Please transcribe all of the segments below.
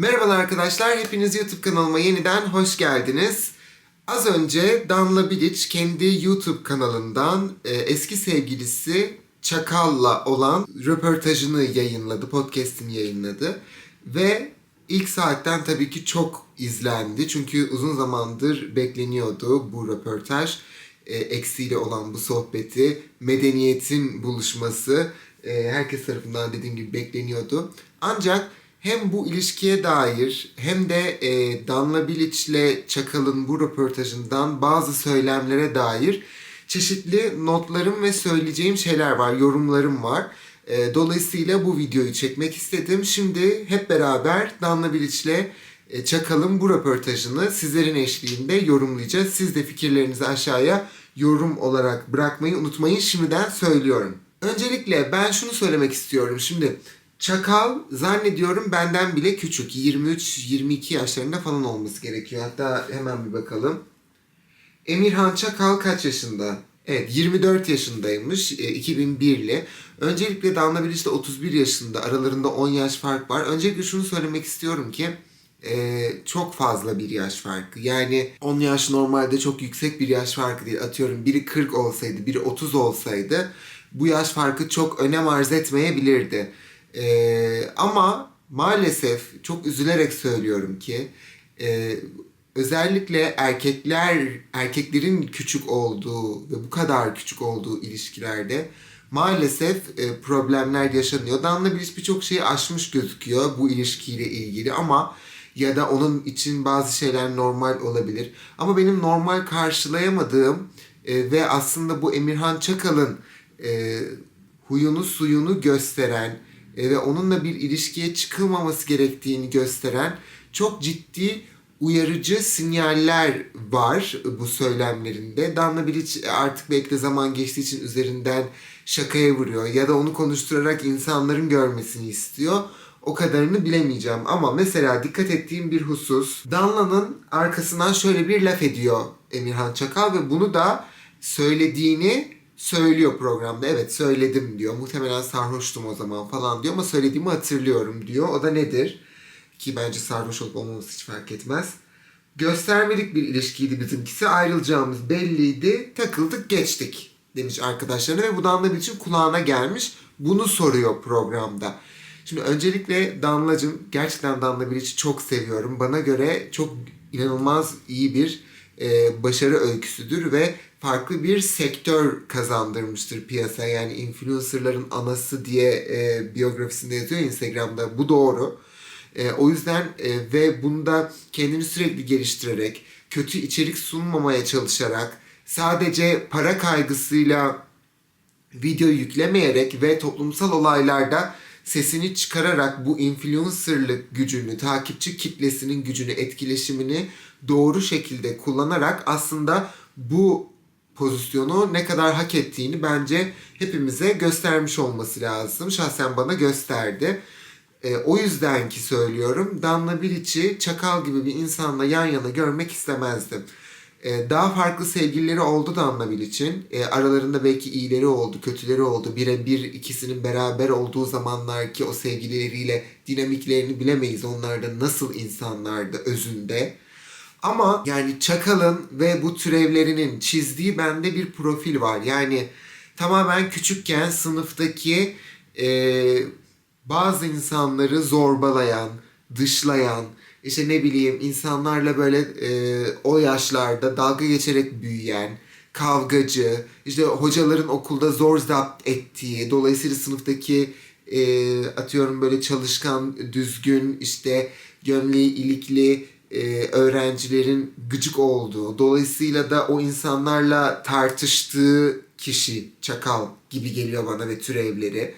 Merhabalar arkadaşlar, hepiniz YouTube kanalıma yeniden hoş geldiniz. Az önce Danla Bilic kendi YouTube kanalından e, eski sevgilisi Çakal'la olan röportajını yayınladı, podcast'ini yayınladı. Ve ilk saatten tabii ki çok izlendi. Çünkü uzun zamandır bekleniyordu bu röportaj. E, eksiyle olan bu sohbeti, medeniyetin buluşması e, herkes tarafından dediğim gibi bekleniyordu. Ancak hem bu ilişkiye dair hem de e, Danla Bilic'le Çakal'ın bu röportajından bazı söylemlere dair çeşitli notlarım ve söyleyeceğim şeyler var, yorumlarım var. E, dolayısıyla bu videoyu çekmek istedim. Şimdi hep beraber Danla Bilic'le e, Çakal'ın bu röportajını sizlerin eşliğinde yorumlayacağız. Siz de fikirlerinizi aşağıya yorum olarak bırakmayı unutmayın. Şimdiden söylüyorum. Öncelikle ben şunu söylemek istiyorum. Şimdi Çakal zannediyorum benden bile küçük. 23-22 yaşlarında falan olması gerekiyor. Hatta hemen bir bakalım. Emirhan Çakal kaç yaşında? Evet 24 yaşındaymış. E, 2001'li. Öncelikle Danla Bilic de 31 yaşında. Aralarında 10 yaş fark var. Öncelikle şunu söylemek istiyorum ki e, çok fazla bir yaş farkı. Yani 10 yaş normalde çok yüksek bir yaş farkı değil. Atıyorum biri 40 olsaydı, biri 30 olsaydı bu yaş farkı çok önem arz etmeyebilirdi. E, ama maalesef çok üzülerek söylüyorum ki e, özellikle erkekler erkeklerin küçük olduğu ve bu kadar küçük olduğu ilişkilerde maalesef e, problemler yaşanıyor. Danla Bilic birçok şeyi aşmış gözüküyor bu ilişkiyle ilgili ama ya da onun için bazı şeyler normal olabilir. Ama benim normal karşılayamadığım e, ve aslında bu Emirhan Çakal'ın e, huyunu suyunu gösteren ve onunla bir ilişkiye çıkılmaması gerektiğini gösteren çok ciddi uyarıcı sinyaller var bu söylemlerinde. Danla Bilic artık belki de zaman geçtiği için üzerinden şakaya vuruyor ya da onu konuşturarak insanların görmesini istiyor. O kadarını bilemeyeceğim ama mesela dikkat ettiğim bir husus Danla'nın arkasından şöyle bir laf ediyor Emirhan Çakal ve bunu da söylediğini söylüyor programda. Evet söyledim diyor. Muhtemelen sarhoştum o zaman falan diyor ama söylediğimi hatırlıyorum diyor. O da nedir? Ki bence sarhoş olup olmaması hiç fark etmez. Göstermelik bir ilişkiydi bizimkisi. Ayrılacağımız belliydi. Takıldık geçtik demiş arkadaşlarına ve bu Danla için kulağına gelmiş. Bunu soruyor programda. Şimdi öncelikle Danlacığım gerçekten Danla Bilic'i çok seviyorum. Bana göre çok inanılmaz iyi bir e, başarı öyküsüdür ve farklı bir sektör kazandırmıştır piyasaya. Yani influencerların anası diye e, biyografisinde yazıyor Instagram'da. Bu doğru. E, o yüzden e, ve bunda kendini sürekli geliştirerek, kötü içerik sunmamaya çalışarak, sadece para kaygısıyla video yüklemeyerek ve toplumsal olaylarda sesini çıkararak bu influencerlık gücünü, takipçi kitlesinin gücünü, etkileşimini doğru şekilde kullanarak aslında bu pozisyonu ne kadar hak ettiğini bence hepimize göstermiş olması lazım. Şahsen bana gösterdi. E, o yüzden ki söylüyorum Danla Bilic'i Çakal gibi bir insanla yan yana görmek istemezdim. E, daha farklı sevgilileri oldu Danla Bilic'in. E, aralarında belki iyileri oldu, kötüleri oldu. Birebir ikisinin beraber olduğu zamanlar ki o sevgilileriyle dinamiklerini bilemeyiz. Onlar da nasıl insanlardı özünde. Ama yani Çakal'ın ve bu türevlerinin çizdiği bende bir profil var. Yani tamamen küçükken sınıftaki e, bazı insanları zorbalayan, dışlayan, işte ne bileyim insanlarla böyle e, o yaşlarda dalga geçerek büyüyen, kavgacı, işte hocaların okulda zor zapt ettiği, dolayısıyla sınıftaki e, atıyorum böyle çalışkan, düzgün, işte gömleği ilikli e, öğrencilerin gıcık olduğu, dolayısıyla da o insanlarla tartıştığı kişi, çakal gibi geliyor bana ve türevleri.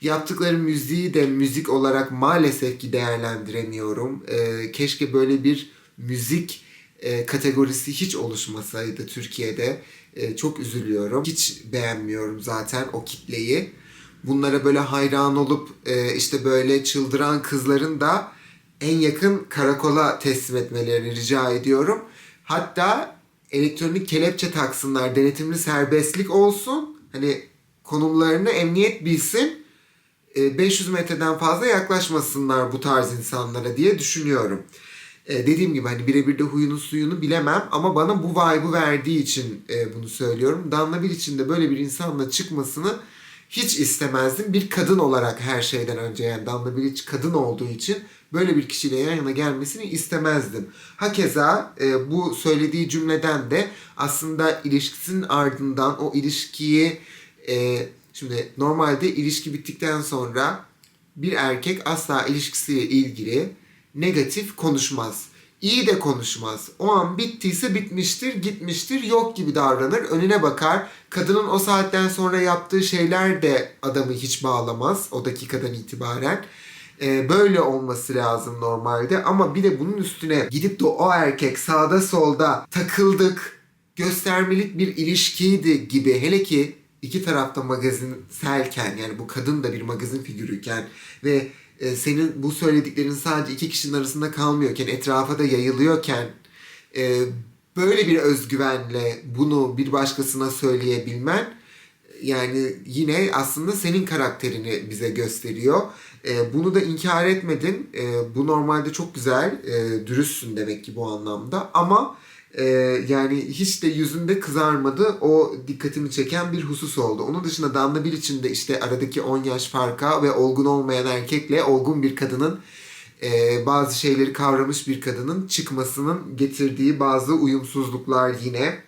Yaptıkları müziği de müzik olarak maalesef ki değerlendiremiyorum. E, keşke böyle bir müzik e, kategorisi hiç oluşmasaydı Türkiye'de. E, çok üzülüyorum. Hiç beğenmiyorum zaten o kitleyi. Bunlara böyle hayran olup e, işte böyle çıldıran kızların da en yakın karakola teslim etmelerini rica ediyorum. Hatta elektronik kelepçe taksınlar, denetimli serbestlik olsun. Hani konumlarını emniyet bilsin e, 500 metreden fazla yaklaşmasınlar bu tarz insanlara diye düşünüyorum. E, dediğim gibi hani birebir de huyunu suyunu bilemem ama bana bu vibe'ı verdiği için e, bunu söylüyorum. Danla için de böyle bir insanla çıkmasını hiç istemezdim. Bir kadın olarak her şeyden önce yani Danla Bilic kadın olduğu için böyle bir kişiyle yan yana gelmesini istemezdim. Hakeza e, bu söylediği cümleden de aslında ilişkisinin ardından o ilişkiyi e, şimdi normalde ilişki bittikten sonra bir erkek asla ilişkisiyle ilgili negatif konuşmaz. İyi de konuşmaz. O an bittiyse bitmiştir, gitmiştir, yok gibi davranır, önüne bakar. Kadının o saatten sonra yaptığı şeyler de adamı hiç bağlamaz o dakikadan itibaren. Ee, böyle olması lazım normalde ama bir de bunun üstüne gidip de o erkek sağda solda takıldık, göstermelik bir ilişkiydi gibi hele ki iki tarafta magazinselken yani bu kadın da bir magazin figürüyken ve e, senin bu söylediklerin sadece iki kişinin arasında kalmıyorken etrafa da yayılıyorken e, böyle bir özgüvenle bunu bir başkasına söyleyebilmen yani yine aslında senin karakterini bize gösteriyor. E, bunu da inkar etmedin. E, bu normalde çok güzel. E, dürüstsün demek ki bu anlamda. Ama e, yani hiç de yüzünde kızarmadı. O dikkatimi çeken bir husus oldu. Onun dışında Damla bir içinde işte aradaki 10 yaş farka ve olgun olmayan erkekle olgun bir kadının e, bazı şeyleri kavramış bir kadının çıkmasının getirdiği bazı uyumsuzluklar yine.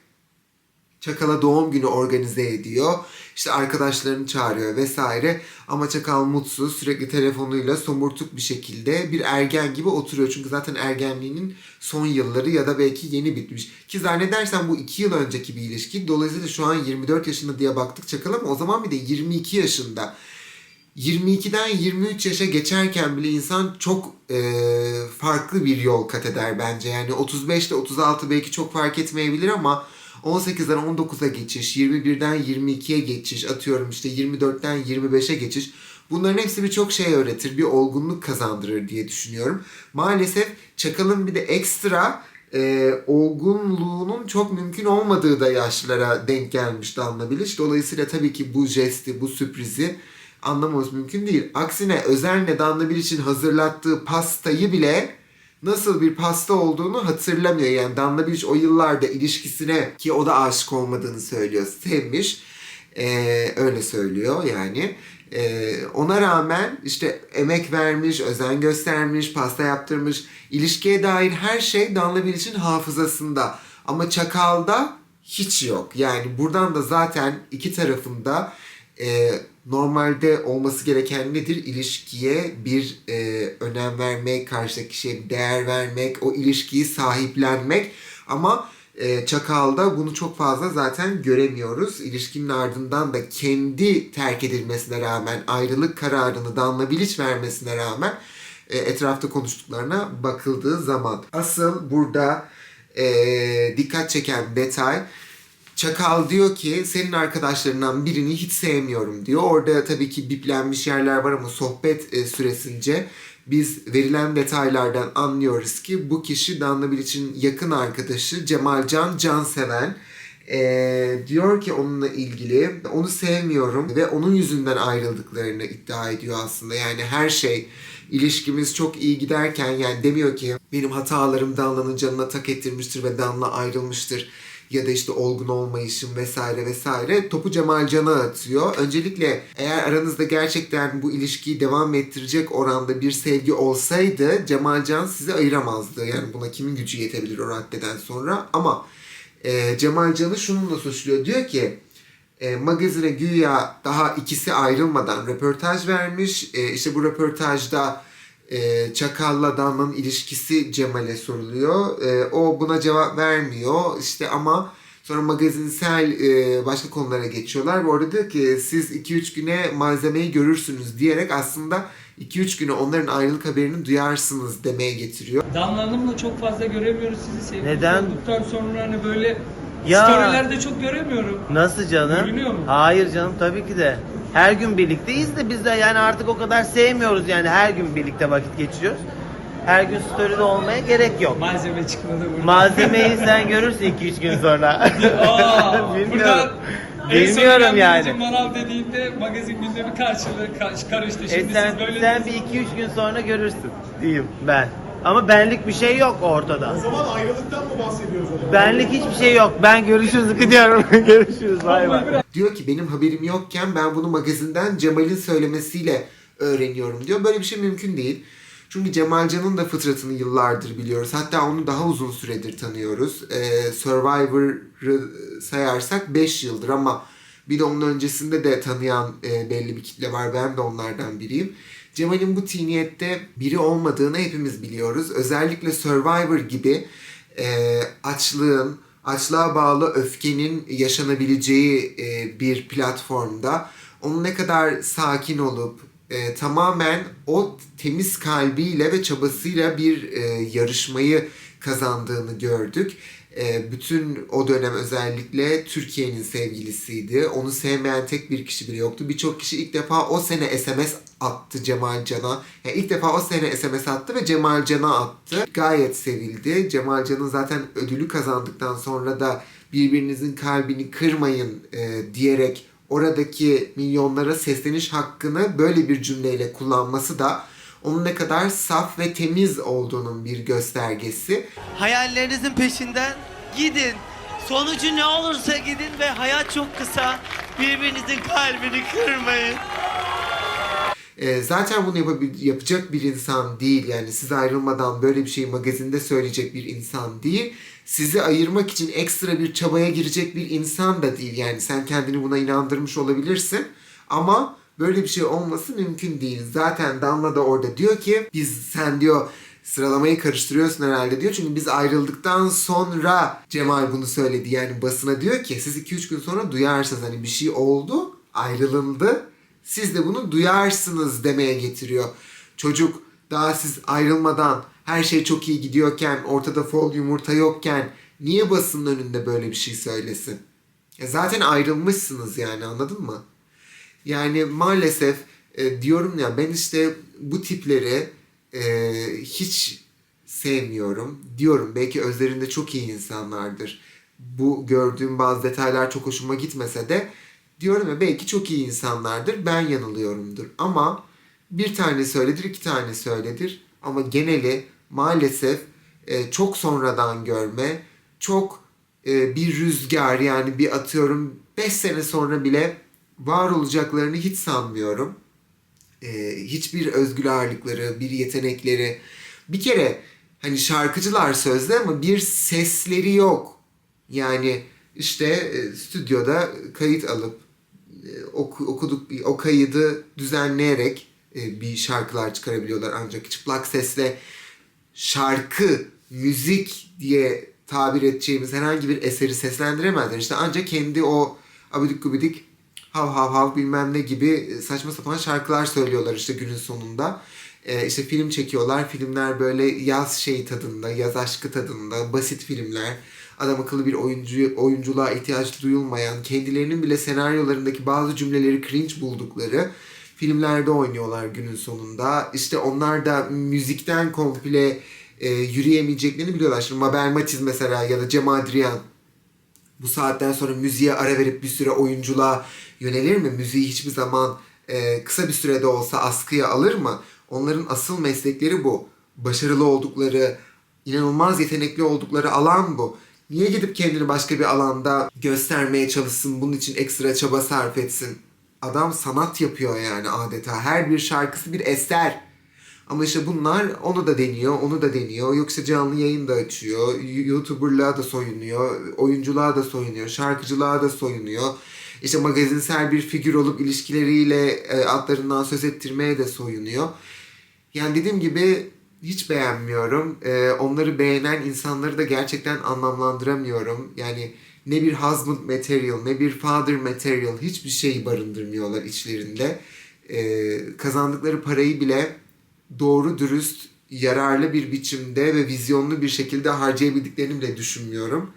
Çakal'a doğum günü organize ediyor. İşte arkadaşlarını çağırıyor vesaire. Ama Çakal mutsuz, sürekli telefonuyla somurtuk bir şekilde bir ergen gibi oturuyor. Çünkü zaten ergenliğinin son yılları ya da belki yeni bitmiş. Ki zannedersen bu iki yıl önceki bir ilişki. Dolayısıyla şu an 24 yaşında diye baktık Çakal ama o zaman bir de 22 yaşında. 22'den 23 yaşa geçerken bile insan çok e, farklı bir yol kat eder bence. Yani 35 ile 36 belki çok fark etmeyebilir ama 18'den 19'a geçiş, 21'den 22'ye geçiş, atıyorum işte 24'ten 25'e geçiş. Bunların hepsi birçok şey öğretir, bir olgunluk kazandırır diye düşünüyorum. Maalesef Çakal'ın bir de ekstra e, olgunluğunun çok mümkün olmadığı da yaşlara denk gelmiş Danla Bilic. Dolayısıyla tabii ki bu jesti, bu sürprizi anlamamız mümkün değil. Aksine Özen'le Danla Bilic'in hazırlattığı pastayı bile nasıl bir pasta olduğunu hatırlamıyor. Yani Danla Bilic o yıllarda ilişkisine ki o da aşık olmadığını söylüyor. Sevmiş. Ee, öyle söylüyor yani. Ee, ona rağmen işte emek vermiş, özen göstermiş, pasta yaptırmış. İlişkiye dair her şey Danla Bilic'in hafızasında. Ama Çakal'da hiç yok. Yani buradan da zaten iki tarafında e, normalde olması gereken nedir? İlişkiye bir e, önem vermek, karşıdaki kişiye değer vermek, o ilişkiyi sahiplenmek. Ama e, Çakal'da bunu çok fazla zaten göremiyoruz. İlişkinin ardından da kendi terk edilmesine rağmen, ayrılık kararını Danla Bilic vermesine rağmen e, etrafta konuştuklarına bakıldığı zaman. Asıl burada e, dikkat çeken detay Çakal diyor ki senin arkadaşlarından birini hiç sevmiyorum diyor. Orada tabii ki biplenmiş yerler var ama sohbet e, süresince biz verilen detaylardan anlıyoruz ki bu kişi Danla Bilic'in yakın arkadaşı Cemalcan Canseven. E, diyor ki onunla ilgili onu sevmiyorum ve onun yüzünden ayrıldıklarını iddia ediyor aslında. Yani her şey ilişkimiz çok iyi giderken yani demiyor ki benim hatalarım Danla'nın canına tak ettirmiştir ve Danla ayrılmıştır ya da işte olgun olmayışım vesaire vesaire topu Cemal Can'a atıyor. Öncelikle eğer aranızda gerçekten bu ilişkiyi devam ettirecek oranda bir sevgi olsaydı Cemal Can sizi ayıramazdı. Yani buna kimin gücü yetebilir o raddeden sonra ama e, Cemal Can'ı şununla suçluyor. Diyor ki e, magazine güya daha ikisi ayrılmadan röportaj vermiş. E, işte bu röportajda e, Çakal'la Danla'nın ilişkisi Cemal'e soruluyor. E, o buna cevap vermiyor. İşte ama sonra magazinsel e, başka konulara geçiyorlar. Bu arada diyor ki siz 2-3 güne malzemeyi görürsünüz diyerek aslında 2-3 güne onların ayrılık haberini duyarsınız demeye getiriyor. Damla Hanım'la çok fazla göremiyoruz sizi sevgili Neden? olduktan sonra hani böyle Ya. storylerde çok göremiyorum. Nasıl canım? Görünüyor mu? Hayır canım tabii ki de. Her gün birlikteyiz de biz de yani artık o kadar sevmiyoruz yani her gün birlikte vakit geçiriyoruz. Her gün story'de olmaya gerek yok. Malzeme çıkmadı burada. Malzemeyi sen görürsün 2-3 gün sonra. Aa, Bilmiyorum. Bilmiyorum yani. Manav dediğinde magazin gündemi karşılığı ka- karıştı. E Şimdi sen, siz böyle sen bir iki üç gün sonra görürsün diyeyim ben. Ama benlik bir şey yok ortada. O zaman ayrılıktan mı bahsediyoruz o zaman? Benlik hiçbir şey yok. Ben görüşürüz gidiyorum. görüşürüz. Bay bay. Diyor ki benim haberim yokken ben bunu magazinden Cemal'in söylemesiyle öğreniyorum diyor. Böyle bir şey mümkün değil. Çünkü Cemalcan'ın da fıtratını yıllardır biliyoruz. Hatta onu daha uzun süredir tanıyoruz. Ee, Survivor'ı sayarsak 5 yıldır ama bir de onun öncesinde de tanıyan e, belli bir kitle var. Ben de onlardan biriyim. Cemal'in bu tiniyette biri olmadığını hepimiz biliyoruz. Özellikle Survivor gibi e, açlığın, açlığa bağlı öfkenin yaşanabileceği e, bir platformda onun ne kadar sakin olup e, tamamen o temiz kalbiyle ve çabasıyla bir e, yarışmayı kazandığını gördük. E, bütün o dönem özellikle Türkiye'nin sevgilisiydi. Onu sevmeyen tek bir kişi bile yoktu. Birçok kişi ilk defa o sene SMS attı Cemal Can'a. Yani ilk defa o sene SMS attı ve Cemal Can'a attı. Gayet sevildi. Cemal Can'ın zaten ödülü kazandıktan sonra da birbirinizin kalbini kırmayın e, diyerek oradaki milyonlara sesleniş hakkını böyle bir cümleyle kullanması da onun ne kadar saf ve temiz olduğunun bir göstergesi. Hayallerinizin peşinden gidin. Sonucu ne olursa gidin ve hayat çok kısa. Birbirinizin kalbini kırmayın. Ee, zaten bunu yapabil- yapacak bir insan değil. Yani siz ayrılmadan böyle bir şeyi magazinde söyleyecek bir insan değil. Sizi ayırmak için ekstra bir çabaya girecek bir insan da değil. Yani sen kendini buna inandırmış olabilirsin. Ama böyle bir şey olması mümkün değil. Zaten Damla da orada diyor ki biz sen diyor sıralamayı karıştırıyorsun herhalde diyor. Çünkü biz ayrıldıktan sonra Cemal bunu söyledi. Yani basına diyor ki siz 2-3 gün sonra duyarsınız hani bir şey oldu ayrılındı siz de bunu duyarsınız demeye getiriyor. Çocuk daha siz ayrılmadan her şey çok iyi gidiyorken ortada fol yumurta yokken niye basının önünde böyle bir şey söylesin? Ya zaten ayrılmışsınız yani anladın mı? Yani maalesef e, diyorum ya ben işte bu tipleri e, hiç sevmiyorum. Diyorum belki özlerinde çok iyi insanlardır. Bu gördüğüm bazı detaylar çok hoşuma gitmese de diyorum ya belki çok iyi insanlardır. Ben yanılıyorumdur. Ama bir tane söyledir, iki tane söyledir. Ama geneli maalesef e, çok sonradan görme, çok e, bir rüzgar yani bir atıyorum 5 sene sonra bile var olacaklarını hiç sanmıyorum. E, hiçbir özgür ağırlıkları, bir yetenekleri. Bir kere hani şarkıcılar sözde ama bir sesleri yok. Yani işte e, stüdyoda kayıt alıp e, oku- okuduk o kaydı düzenleyerek e, bir şarkılar çıkarabiliyorlar ancak çıplak sesle şarkı, müzik diye tabir edeceğimiz herhangi bir eseri seslendiremezler. İşte ancak kendi o abidik gubidik hav hav hav bilmem ne gibi saçma sapan şarkılar söylüyorlar işte günün sonunda. Ee, işte film çekiyorlar. Filmler böyle yaz şey tadında, yaz aşkı tadında, basit filmler. Adam akıllı bir oyuncu oyunculuğa ihtiyaç duyulmayan, kendilerinin bile senaryolarındaki bazı cümleleri cringe buldukları filmlerde oynuyorlar günün sonunda. İşte onlar da müzikten komple e, yürüyemeyeceklerini biliyorlar. Şimdi Mabel Matiz mesela ya da Cem Adrian bu saatten sonra müziğe ara verip bir süre oyunculuğa yönelir mi? Müziği hiçbir zaman e, kısa bir sürede olsa askıya alır mı? Onların asıl meslekleri bu. Başarılı oldukları, inanılmaz yetenekli oldukları alan bu. Niye gidip kendini başka bir alanda göstermeye çalışsın, bunun için ekstra çaba sarf etsin? Adam sanat yapıyor yani adeta. Her bir şarkısı bir eser. Ama işte bunlar onu da deniyor, onu da deniyor. Yoksa canlı yayın da açıyor. YouTuber'lığa da soyunuyor. Oyunculuğa da soyunuyor. Şarkıcılığa da soyunuyor. İşte magazinsel bir figür olup ilişkileriyle e, adlarından söz ettirmeye de soyunuyor. Yani dediğim gibi hiç beğenmiyorum. E, onları beğenen insanları da gerçekten anlamlandıramıyorum. Yani ne bir husband material, ne bir father material hiçbir şeyi barındırmıyorlar içlerinde. E, kazandıkları parayı bile doğru dürüst, yararlı bir biçimde ve vizyonlu bir şekilde harcayabildiklerini bile düşünmüyorum.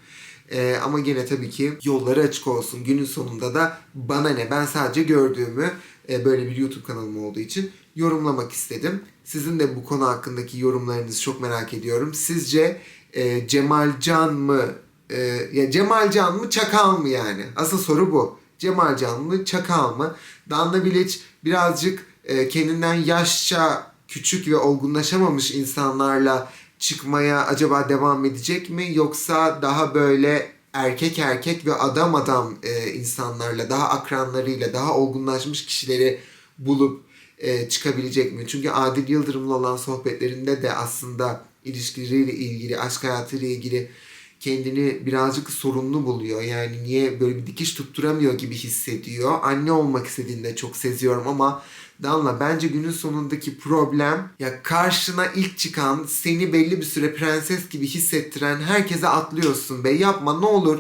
Ee, ama gene tabii ki yolları açık olsun. Günün sonunda da bana ne ben sadece gördüğümü e, böyle bir YouTube kanalım olduğu için yorumlamak istedim. Sizin de bu konu hakkındaki yorumlarınızı çok merak ediyorum. Sizce e, Cemal Can mı e, ya Cemal Can mı Çakal mı yani? Asıl soru bu. Cemalcan mı? Çakal mı? Danla Bilic birazcık e, kendinden yaşça küçük ve olgunlaşamamış insanlarla çıkmaya acaba devam edecek mi? Yoksa daha böyle erkek erkek ve adam adam e, insanlarla, daha akranlarıyla, daha olgunlaşmış kişileri bulup e, çıkabilecek mi? Çünkü Adil Yıldırım'la olan sohbetlerinde de aslında ilişkileriyle ilgili, aşk hayatıyla ilgili kendini birazcık sorunlu buluyor. Yani niye böyle bir dikiş tutturamıyor gibi hissediyor. Anne olmak istediğini de çok seziyorum ama Danla bence günün sonundaki problem ya karşına ilk çıkan seni belli bir süre prenses gibi hissettiren herkese atlıyorsun be yapma ne olur.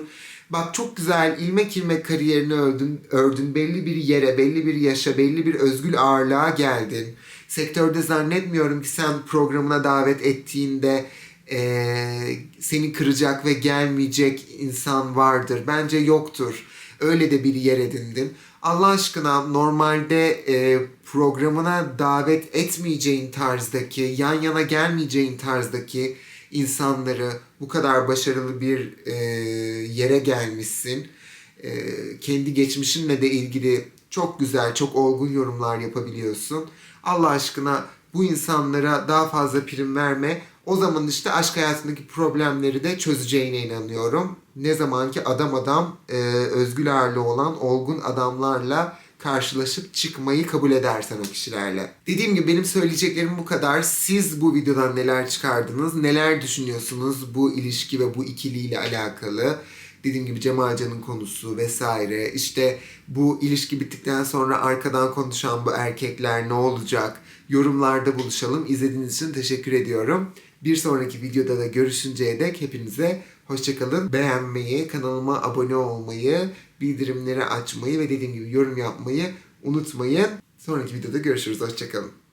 Bak çok güzel ilmek ilmek kariyerini ördün, ördün belli bir yere, belli bir yaşa, belli bir özgül ağırlığa geldin. Sektörde zannetmiyorum ki sen programına davet ettiğinde eee, seni kıracak ve gelmeyecek insan vardır. Bence yoktur. Öyle de bir yer edindin. Allah aşkına normalde e, programına davet etmeyeceğin tarzdaki, yan yana gelmeyeceğin tarzdaki insanları bu kadar başarılı bir e, yere gelmişsin. E, kendi geçmişinle de ilgili çok güzel, çok olgun yorumlar yapabiliyorsun. Allah aşkına bu insanlara daha fazla prim verme. O zaman işte aşk hayatındaki problemleri de çözeceğine inanıyorum. Ne zaman ki adam adam e, özgül ağırlığı olan olgun adamlarla karşılaşıp çıkmayı kabul edersen o kişilerle. Dediğim gibi benim söyleyeceklerim bu kadar. Siz bu videodan neler çıkardınız? Neler düşünüyorsunuz bu ilişki ve bu ikiliyle alakalı? Dediğim gibi Cemal Can'ın konusu vesaire. İşte bu ilişki bittikten sonra arkadan konuşan bu erkekler ne olacak? Yorumlarda buluşalım. İzlediğiniz için teşekkür ediyorum. Bir sonraki videoda da görüşünceye dek hepinize hoşçakalın. Beğenmeyi, kanalıma abone olmayı, bildirimleri açmayı ve dediğim gibi yorum yapmayı unutmayın. Sonraki videoda görüşürüz. Hoşçakalın.